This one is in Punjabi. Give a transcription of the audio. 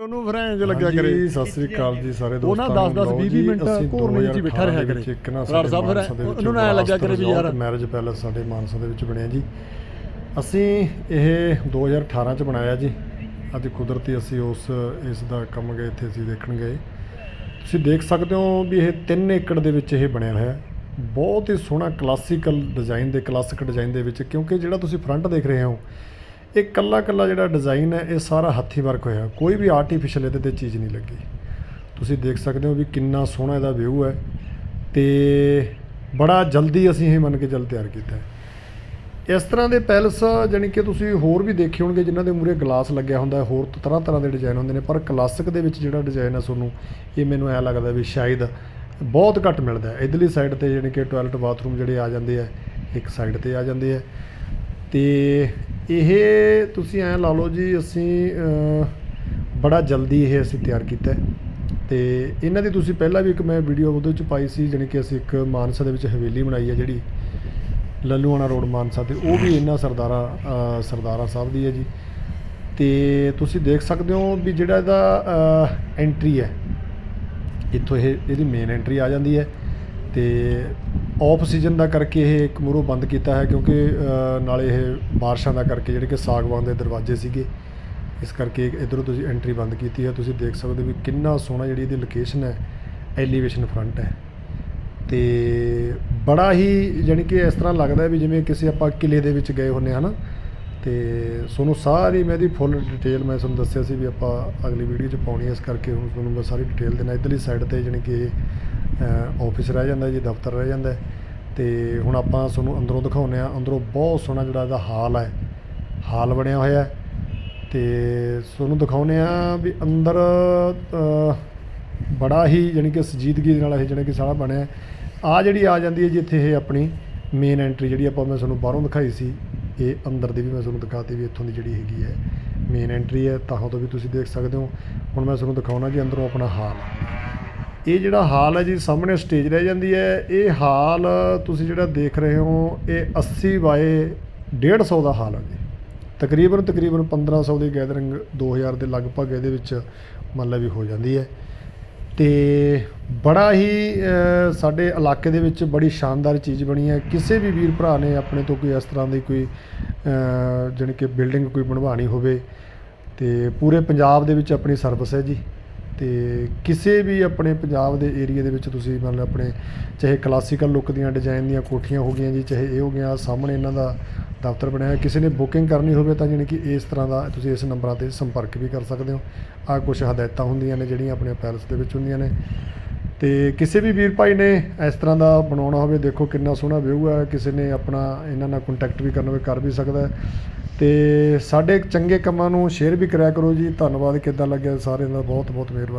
ਉਹਨੂੰ ਫਰੈਂਜ ਲੱਗਿਆ ਕਰੇ। ਹਾਂਜੀ, ਸਤਿ ਸ੍ਰੀ ਅਕਾਲ ਜੀ ਸਾਰੇ ਉਹ ਨਾ। ਦੋਸਤਾਂ 10 10 20 20 ਮਿੰਟ ਘੋਰਨੇ ਵਿੱਚ ਬੈਠਾ ਰਿਹਾ ਕਰੇ। ਰਾੜ ਸਾਹਿਬ ਫਿਰ ਉਹਨੂੰ ਨਾ ਐਂ ਲੱਗਿਆ ਕਰੇ ਵੀ ਯਾਰ। ਮੈਰਿਜ ਪੈਲੇਸ ਸਾਡੇ ਮਾਨਸਾ ਦੇ ਵਿੱਚ ਬਣਿਆ ਜੀ। ਅਸੀਂ ਇਹ 2018 ਚ ਬਣਾਇਆ ਜੀ। ਅੱਜ ਕੁਦਰਤੀ ਅਸੀਂ ਉਸ ਇਸ ਦਾ ਕੰਮ ਗਏ ਇੱਥੇ ਅਸੀਂ ਦੇਖਣ ਗਏ। ਤੁਸੀਂ ਦੇਖ ਸਕਦੇ ਹੋ ਵੀ ਇਹ 3 ਏਕੜ ਦੇ ਵਿੱਚ ਇਹ ਬਣਿਆ ਹੋਇਆ ਹੈ। ਬਹੁਤ ਹੀ ਸੋਹਣਾ ਕਲਾਸੀਕਲ ਡਿਜ਼ਾਈਨ ਦੇ ਕਲਾਸਿਕ ਡਿਜ਼ਾਈਨ ਦੇ ਵਿੱਚ ਕਿਉਂਕਿ ਜਿਹੜਾ ਤੁਸੀਂ ਫਰੰਟ ਦੇਖ ਰਹੇ ਹੋ ਇਹ ਕੱਲਾ ਕੱਲਾ ਜਿਹੜਾ ਡਿਜ਼ਾਈਨ ਹੈ, ਇਹ ਸਾਰਾ ਹੱਥੀ ਵਰਕ ਹੋਇਆ। ਕੋਈ ਵੀ ਆਰਟੀਫੀਸ਼ੀਅਲ ਇਹਦੇ ਤੇ ਚੀਜ਼ ਨਹੀਂ ਲੱਗੀ। ਤੁਸੀਂ ਦੇਖ ਸਕਦੇ ਹੋ ਵੀ ਕਿੰਨਾ ਸੋਹਣਾ ਇਹਦਾ ਵਿਊ ਹੈ ਤੇ ਬੜਾ ਜਲਦੀ ਅਸੀਂ ਇਹ ਮੰਨ ਕੇ ਚੱਲ ਤਿਆਰ ਕੀਤਾ ਇਸ ਤਰ੍ਹਾਂ ਦੇ ਪੈਲਸ ਜਾਣੀ ਕਿ ਤੁਸੀਂ ਹੋਰ ਵੀ ਦੇਖੇ ਹੋਣਗੇ, ਜਿਨ੍ਹਾਂ ਦੇ ਮੂਰੇ ਗਲਾਸ ਲੱਗਿਆ ਹੁੰਦਾ ਹੈ, ਹੋਰ ਤਰ੍ਹਾਂ ਤਰ੍ਹਾਂ ਦੇ ਡਿਜ਼ਾਈਨ ਹੁੰਦੇ ਨੇ, ਪਰ ਕਲਾਸਿਕ ਦੇ ਵਿੱਚ ਜਿਹੜਾ ਡਿਜ਼ਾਈਨ ਹੈ ਤੁਹਾਨੂੰ, ਇਹ ਮੈਨੂੰ ਐ ਲੱਗਦਾ ਵੀ ਸ਼ਾਇਦ ਬਹੁਤ ਘੱਟ ਮਿਲਦਾ ਹੈ। ਇਧਰਲੀ ਸਾਈਡ ਤੇ ਜਾਣੀ ਕਿ ਟਾਇਲਟ ਬਾਥਰੂਮ ਜਿਹੜੇ ਆ ਜਾਂਦੇ ਆ ਇੱਕ ਸਾਈਡ ਤੇ ਆ ਜਾਂਦੇ ਆ ਤੇ ਇਹ ਤੁਸੀਂ ਐਂ ਲਾ ਲਓ ਜੀ ਅਸੀਂ ਬੜਾ ਜਲਦੀ ਇਹ ਅਸੀਂ ਤਿਆਰ ਕੀਤਾ ਹੈ। ਤੇ ਇਹਨਾਂ ਦੀ ਤੁਸੀਂ ਪਹਿਲਾਂ ਵੀ ਇੱਕ ਮੈਂ ਵੀਡੀਓ ਉਹਦੇ ਵਿੱਚ ਪਾਈ ਸੀ ਜਾਣੀ ਕਿ ਅਸੀਂ ਇੱਕ ਮਾਨਸਾ ਦੇ ਵਿੱਚ ਹਵੇਲੀ ਬਣਾਈ ਹੈ ਜਿਹੜੀ ਲੱਲੂਆਣਾ ਰੋਡ ਮਾਨਸਾ ਤੇ ਉਹ ਵੀ ਇਹਨਾਂ ਸਰਦਾਰਾ ਅ, ਸਰਦਾਰਾ ਸਾਹਿਬ ਦੀ ਹੈ ਜੀ। ਤੇ ਤੁਸੀਂ ਦੇਖ ਸਕਦੇ ਹੋ ਵੀ ਜਿਹੜਾ ਇਹਦਾ ਐਂਟਰੀ ਹੈ ਇੱਥੋਂ ਇਹ ਇਹਦੀ ਮੇਨ ਐਂਟਰੀ ਆ ਜਾਂਦੀ ਹੈ। ਤੇ ਆਫ ਸੀਜ਼ਨ ਦਾ ਕਰਕੇ ਇਹ ਇੱਕ ਮੂਹਰੋਂ ਬੰਦ ਕੀਤਾ ਹੈ ਕਿਉਂਕਿ ਅ, ਨਾਲੇ ਇਹ ਬਾਰਿਸ਼ਾਂ ਦਾ ਕਰਕੇ ਜਿਹੜੇ ਕਿ ਸਾਗਵਾਨ ਦੇ ਦਰਵਾਜ਼ੇ ਸੀਗੇ ਇਸ ਕਰਕੇ ਇਧਰੋਂ ਤੁਸੀਂ ਐਂਟਰੀ ਬੰਦ ਕੀਤੀ ਹੈ। ਤੁਸੀਂ ਦੇਖ ਸਕਦੇ ਹੋ ਵੀ ਕਿੰਨਾ ਸੋਹਣਾ ਜਿਹੜੀ ਇਹਦੀ ਲੋਕੇਸ਼ਨ ਹੈ ਐਲੀਵੇਸ਼ਨ ਫਰੰਟ ਹੈ। ਤੇ ਬੜਾ ਹੀ ਜਾਣੀ ਕਿ ਇਸ ਤਰ੍ਹਾਂ ਲੱਗਦਾ ਵੀ ਜਿਵੇਂ ਕਿਸੇ ਆਪਾਂ ਕਿਲੇ ਦੇ ਵਿੱਚ ਗਏ ਹੁੰਨੇ ਹਨਾ? ਤੇ ਤੁਹਾਨੂੰ ਸਾਰੀ ਮੈਂ ਇਹਦੀ ਫੁੱਲ ਡਿਟੇਲ ਮੈਂ ਤੁਹਾਨੂੰ ਦੱਸਿਆ ਸੀ ਵੀ ਆਪਾਂ ਅਗਲੀ ਵੀਡੀਓ 'ਚ ਪਾਉਣੀ ਹੈ। ਇਸ ਕਰਕੇ ਹੁਣ ਤੁਹਾਨੂੰ ਮੈਂ ਸਾਰੀ ਡਿਟੇਲ ਦੇਣਾ ਇਧਰਲੀ ਸਾਈਡ ਤੇ ਜਾਣੀ ਕਿ ਆਫਿਸ ਰਹਿ ਜਾਂਦਾ ਜੀ, ਦਫ਼ਤਰ ਰਹਿ ਜਾਂਦਾ ਹੈ। ਤੇ ਹੁਣ ਆਪਾਂ ਤੁਹਾਨੂੰ ਅੰਦਰੋਂ ਦਿਖਾਉਂਦੇ ਆ ਅੰਦਰੋਂ ਬਹੁਤ ਸੋਹਣਾ ਜਿਹੜਾ ਇਹਦਾ ਹਾਲ ਹੈ। ਹਾਲ ਬਣਿਆ ਹੋਇਆ ਹੈ। ਤੇ ਤੁਹਾਨੂੰ ਦਿਖਾਉਂਦੇ ਆ ਵੀ ਅੰਦਰ ਬੜਾ ਹੀ ਜਾਣੀ ਕਿ ਸੰਜੀਦਗੀ ਦੇ ਨਾਲ ਇਹ ਜਿਹੜਾ ਕਿ ਸਾਰਾ ਬਣਿਆ ਆ ਜਿਹੜੀ ਆ ਜਾਂਦੀ ਹੈ ਜੀ ਇੱਥੇ ਇਹ ਆਪਣੀ ਮੇਨ ਐਂਟਰੀ ਜਿਹੜੀ ਆਪਾਂ ਮੈਂ ਤੁਹਾਨੂੰ ਬਾਹਰੋਂ ਦਿਖਾਈ ਸੀ, ਇਹ ਅੰਦਰ ਦੀ ਵੀ ਮੈਂ ਤੁਹਾਨੂੰ ਦਿਖਾਤੀ ਵੀ ਇੱਥੋਂ ਦੀ ਜਿਹੜੀ ਹੈਗੀ ਹੈ ਮੇਨ ਐਂਟਰੀ ਹੈ। ਤਾਂ ਤੋਂ ਵੀ ਤੁਸੀਂ ਦੇਖ ਸਕਦੇ ਹੋ। ਹੁਣ ਮੈਂ ਤੁਹਾਨੂੰ ਦਿਖਾਉਣਾ ਜੀ ਅੰਦਰੋਂ ਆਪਣਾ ਹਾਲ। ਇਹ ਜਿਹੜਾ ਹਾਲ ਹੈ ਜੀ ਸਾਹਮਣੇ ਸਟੇਜ ਰਹਿ ਜਾਂਦੀ ਹੈ। ਇਹ ਹਾਲ ਤੁਸੀਂ ਜਿਹੜਾ ਦੇਖ ਰਹੇ ਹੋ ਇਹ 80 ਬਾਏ 150 ਦਾ ਹਾਲ ਹੈ ਜੀ। ਤਕਰੀਬਨ ਤਕਰੀਬਨ 1500 ਦੀ ਗੈਦਰਿੰਗ 2000 ਦੇ ਲਗਭਗ ਇਹਦੇ ਵਿੱਚ ਮੰਨ ਲਾ ਵੀ ਹੋ ਜਾਂਦੀ ਹੈ। ਤੇ ਬੜਾ ਹੀ ਸਾਡੇ ਇਲਾਕੇ ਦੇ ਵਿੱਚ ਬੜੀ ਸ਼ਾਨਦਾਰ ਚੀਜ਼ ਬਣੀ ਹੈ। ਕਿਸੇ ਵੀ ਵੀਰ ਭਰਾ ਨੇ ਆਪਣੇ ਤੋਂ ਕੋਈ ਇਸ ਤਰ੍ਹਾਂ ਦੀ ਕੋਈ ਅ, ਜਾਣੀ ਕਿ ਬਿਲਡਿੰਗ ਕੋਈ ਬਣਵਾਣੀ ਹੋਵੇ ਤੇ ਪੂਰੇ ਪੰਜਾਬ ਦੇ ਵਿੱਚ ਆਪਣੀ ਸਰਵਿਸ ਹੈ ਜੀ। ਤੇ ਕਿਸੇ ਵੀ ਆਪਣੇ ਪੰਜਾਬ ਦੇ ਏਰੀਆ ਦੇ ਵਿੱਚ ਤੁਸੀਂ ਮੰਨ ਲਓ ਆਪਣੇ, ਚਾਹੇ ਕਲਾਸੀਕਲ ਲੁੱਕ ਦੀਆਂ ਡਿਜ਼ਾਈਨ ਦੀਆਂ ਕੋਠੀਆਂ ਹੋ ਗਈਆਂ ਜੀ, ਚਾਹੇ ਇਹ ਹੋ ਗਿਆ, ਸਾਹਮਣੇ ਇਹਨਾਂ ਦਾ ਦਫ਼ਤਰ ਬਣਿਆ ਹੈ ਕਿਸੇ ਨੇ ਬੁਕਿੰਗ ਕਰਨੀ ਹੋਵੇ ਤਾਂ ਜਾਣੀ ਕਿ ਇਸ ਤਰ੍ਹਾਂ ਦਾ ਤੁਸੀਂ ਇਸ ਨੰਬਰਾਂ ਤੇ ਸੰਪਰਕ ਵੀ ਕਰ ਸਕਦੇ ਹੋ। ਆ ਕੁਝ ਹਦਾਇਤਾਂ ਹੁੰਦੀਆਂ ਨੇ ਜਿਹੜੀਆਂ ਆਪਣੇ ਪੈਲਸ ਦੇ ਵਿੱਚ ਹੁੰਦੀਆਂ ਨੇ। ਤੇ ਕਿਸੇ ਵੀ ਵੀਰ ਭਾਈ ਨੇ ਇਸ ਤਰ੍ਹਾਂ ਦਾ ਬਣਾਉਣਾ ਹੋਵੇ, ਦੇਖੋ ਕਿੰਨਾ ਸੋਹਣਾ ਵਿਊ ਹੈ, ਕਿਸੇ ਨੇ ਆਪਣਾ ਇਹਨਾਂ ਨਾਲ ਕੰਟੈਕਟ ਵੀ ਕਰਨਾ ਹੋਵੇ, ਕਰ ਵੀ ਸਕਦਾ ਹੈ। ਤੇ ਸਾਡੇ ਚੰਗੇ ਕੰਮਾਂ ਨੂੰ ਸ਼ੇਅਰ ਵੀ ਕਰਿਆ ਕਰੋ ਜੀ। ਧੰਨਵਾਦ, ਕਿੱਦਾਂ ਲੱਗਿਆ ਸਾਰਿਆਂ ਦਾ ਬਹੁਤ ਬਹੁਤ ਮਿਹਰਬਾਨੀ।